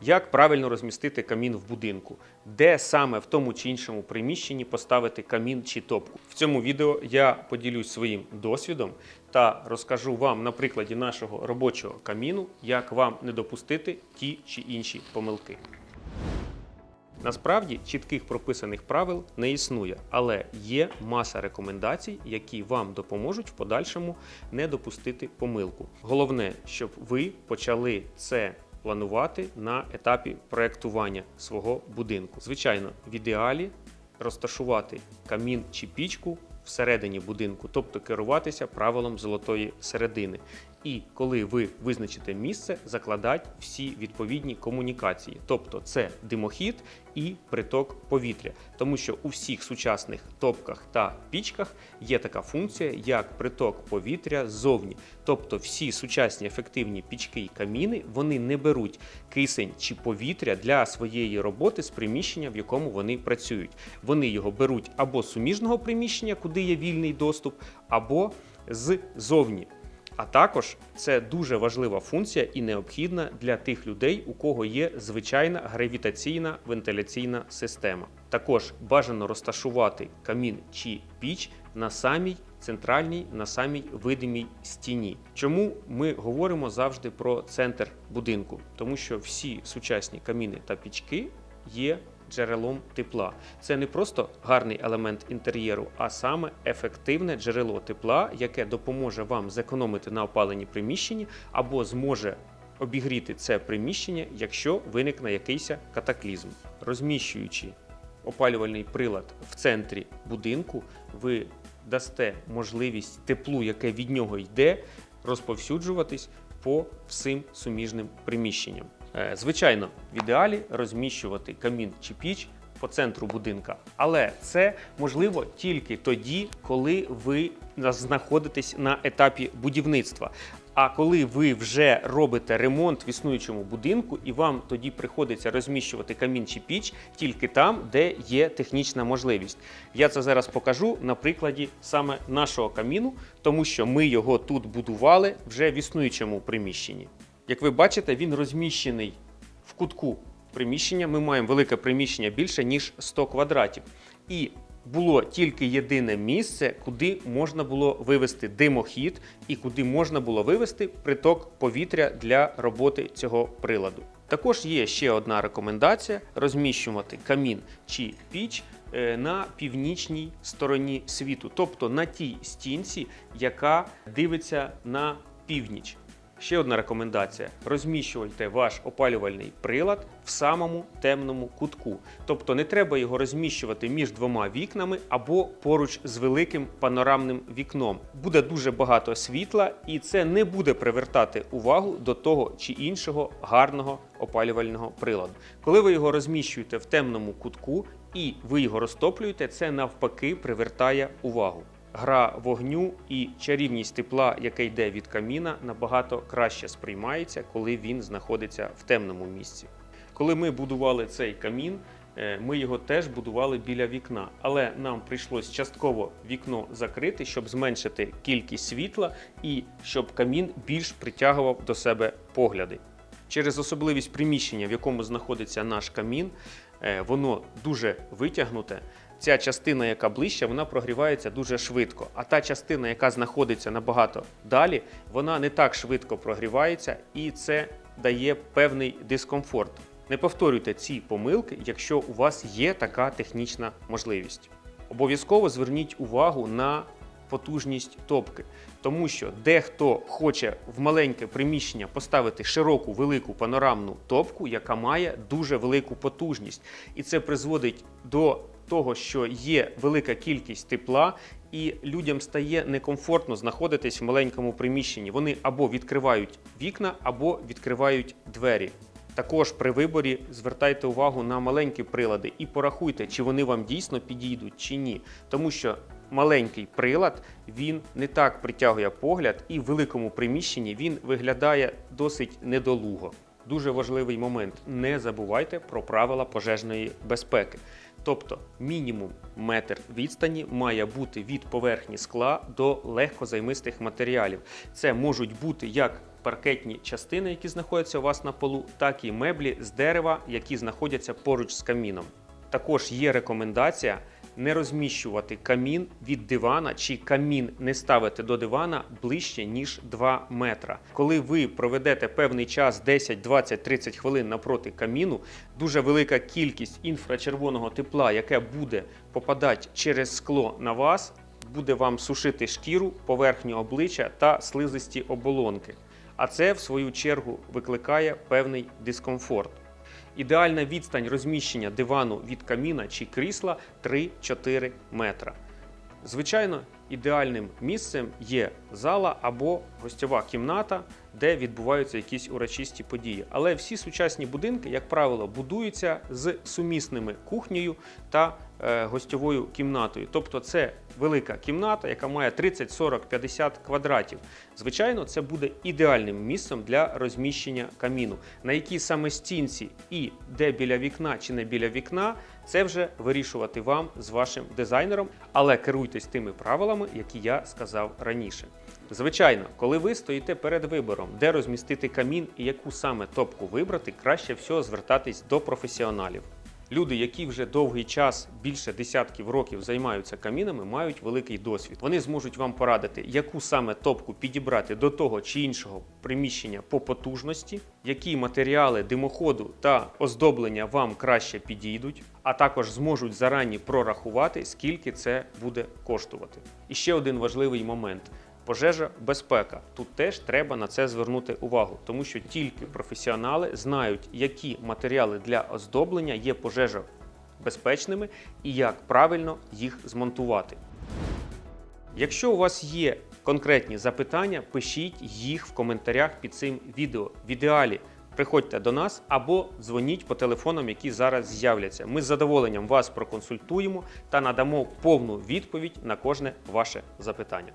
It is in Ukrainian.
Як правильно розмістити камін в будинку, де саме в тому чи іншому приміщенні поставити камін чи топку. В цьому відео я поділюсь своїм досвідом та розкажу вам на прикладі нашого робочого каміну, як вам не допустити ті чи інші помилки. Насправді чітких прописаних правил не існує, але є маса рекомендацій, які вам допоможуть в подальшому не допустити помилку. Головне, щоб ви почали це планувати на етапі проектування свого будинку. Звичайно, в ідеалі розташувати камін чи пічку всередині будинку, тобто керуватися правилом золотої середини. І коли ви визначите місце, закладати всі відповідні комунікації, тобто це димохід і приток повітря, тому що у всіх сучасних топках та пічках є така функція, як приток повітря ззовні. Тобто всі сучасні ефективні пічки і каміни вони не беруть кисень чи повітря для своєї роботи з приміщення, в якому вони працюють. Вони його беруть або з суміжного приміщення, куди є вільний доступ, або ззовні. А також це дуже важлива функція і необхідна для тих людей, у кого є звичайна гравітаційна вентиляційна система. Також бажано розташувати камін чи піч на самій центральній, на самій видимій стіні. Чому ми говоримо завжди про центр будинку? Тому що всі сучасні каміни та пічки є джерелом тепла. Це не просто гарний елемент інтер'єру, а саме ефективне джерело тепла, яке допоможе вам зекономити на опаленні приміщенні або зможе обігріти це приміщення, якщо виникне якийсь катаклізм. Розміщуючи опалювальний прилад в центрі будинку, ви дасте можливість теплу, яке від нього йде, розповсюджуватись по всім суміжним приміщенням. Е, Звичайно, в ідеалі розміщувати камін чи піч по центру будинка, але це можливо тільки тоді, коли ви знаходитесь на етапі будівництва. А коли ви вже робите ремонт в існуючому будинку, і вам тоді приходиться розміщувати камін чи піч тільки там, де є технічна можливість. Я це зараз покажу на прикладі саме нашого каміну, тому що ми його тут будували вже в існуючому приміщенні. Як ви бачите, він розміщений в кутку приміщення. Ми маємо велике приміщення більше ніж 100 квадратів. І було тільки єдине місце, куди можна було вивести димохід і куди можна було вивести приток повітря для роботи цього приладу. Також є ще одна рекомендація: розміщувати камін чи піч е, на північній стороні світу, тобто на тій стінці, яка дивиться на північ. Ще одна рекомендація: розміщуйте ваш опалювальний прилад в самому темному кутку. Тобто не треба його розміщувати між двома вікнами або поруч з великим панорамним вікном. Буде дуже багато світла, і це не буде привертати увагу до того чи іншого гарного опалювального приладу. Коли ви його розміщуєте в темному кутку і ви його розтоплюєте, це навпаки привертає увагу. Гра вогню і чарівність тепла, яке йде від каміна, набагато краще сприймається, коли він знаходиться в темному місці. Коли ми будували цей камін, е, ми його теж будували біля вікна, але нам прийшлось частково вікно закрити, щоб зменшити кількість світла і щоб камін більш притягував до себе погляди. Через особливість приміщення, в якому знаходиться наш камін, е, воно дуже витягнуте. Ця частина, яка ближче, вона прогрівається дуже швидко. А та частина, яка знаходиться набагато далі, вона не так швидко прогрівається, і це дає певний дискомфорт. Не повторюйте ці помилки, якщо у вас є така технічна можливість. Обов'язково зверніть увагу на потужність топки, тому що дехто хоче в маленьке приміщення поставити широку велику панорамну топку, яка має дуже велику потужність, і це призводить до того, що є велика кількість тепла, і людям стає некомфортно знаходитись в маленькому приміщенні. Вони або відкривають вікна, або відкривають двері. Також при виборі звертайте увагу на маленькі прилади і порахуйте, чи вони вам дійсно підійдуть чи ні. Тому що маленький прилад він не так притягує погляд, і в великому приміщенні він виглядає досить недолуго. Дуже важливий момент: не забувайте про правила пожежної безпеки. Тобто мінімум метр відстані має бути від поверхні скла до легкозаймистих матеріалів. Це можуть бути як паркетні частини, які знаходяться у вас на полу, так і меблі з дерева, які знаходяться поруч з каміном. Також є рекомендація не розміщувати камін від дивана чи камін не ставити до дивана ближче ніж 2 метра. Коли ви проведете певний час 10, 20, 30 хвилин напроти каміну, дуже велика кількість інфрачервоного тепла, яке буде попадати через скло на вас, буде вам сушити шкіру, поверхню обличчя та слизисті оболонки. А це, в свою чергу, викликає певний дискомфорт. Ідеальна відстань розміщення дивану від каміна чи крісла 3-4 метра. Звичайно, ідеальним місцем є зала або гостьова кімната, де відбуваються якісь урочисті події. Але всі сучасні будинки, як правило, будуються з сумісними кухнею та е, гостьовою кімнатою. Тобто це велика кімната, яка має 30, 40, 50 квадратів. Звичайно, це буде ідеальним місцем для розміщення каміну. На якій саме стінці і де біля вікна чи не біля вікна, це вже вирішувати вам з вашим дизайнером, але керуйтесь тими правилами, які я сказав раніше. Звичайно, коли ви стоїте перед вибором, де розмістити камін і яку саме топку вибрати, краще всього звертатись до професіоналів. Люди, які вже довгий час, більше десятків років займаються камінами, мають великий досвід. Вони зможуть вам порадити, яку саме топку підібрати до того чи іншого приміщення по потужності, які матеріали димоходу та оздоблення вам краще підійдуть, а також зможуть зарані прорахувати, скільки це буде коштувати. І ще один важливий момент. Пожежа безпека. Тут теж треба на це звернути увагу, тому що тільки професіонали знають, які матеріали для оздоблення є пожежобезпечними і як правильно їх змонтувати. Якщо у вас є конкретні запитання, пишіть їх в коментарях під цим відео. В ідеалі приходьте до нас або дзвоніть по телефонам, які зараз з'являться. Ми з задоволенням вас проконсультуємо та надамо повну відповідь на кожне ваше запитання.